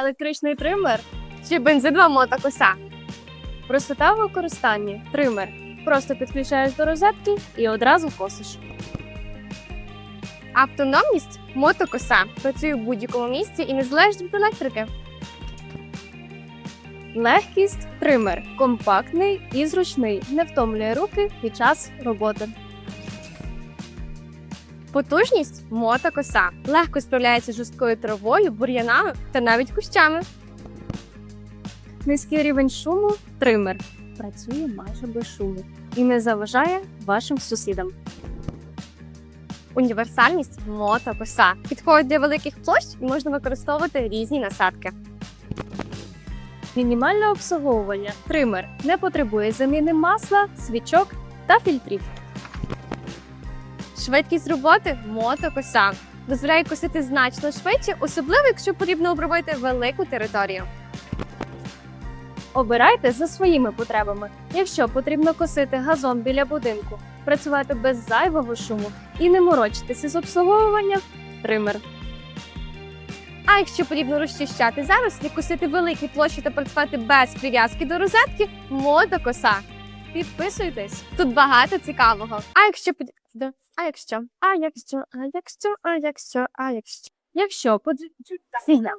електричний тример чи бензинова мотокоса. Простота в використанні тример. Просто підключаєш до розетки і одразу косиш. Автономність мотокоса працює в будь-якому місці і не залежить від електрики. Легкість тример компактний і зручний, не втомлює руки під час роботи. Потужність мотокоса легко справляється з жорсткою травою, бур'янами та навіть кущами. Низький рівень шуму тример працює майже без шуму і не заважає вашим сусідам. Універсальність мотокоса підходить для великих площ і можна використовувати різні насадки. Мінімальне обслуговування тример не потребує заміни масла, свічок та фільтрів. Швидкість роботи мотокоса дозволяє косити значно швидше, особливо якщо потрібно обробити велику територію. Обирайте за своїми потребами. Якщо потрібно косити газон біля будинку, працювати без зайвого шуму і не морочитися з обслуговуванням тример. А якщо потрібно розчищати зарослі, косити великі площі та працювати без прив'язки до розетки, мотокоса. Підписуйтесь, тут багато цікавого. А якщо под- да, а якщо, а якщо, а якщо, а якщо, а якщо, якщо под... сигнал.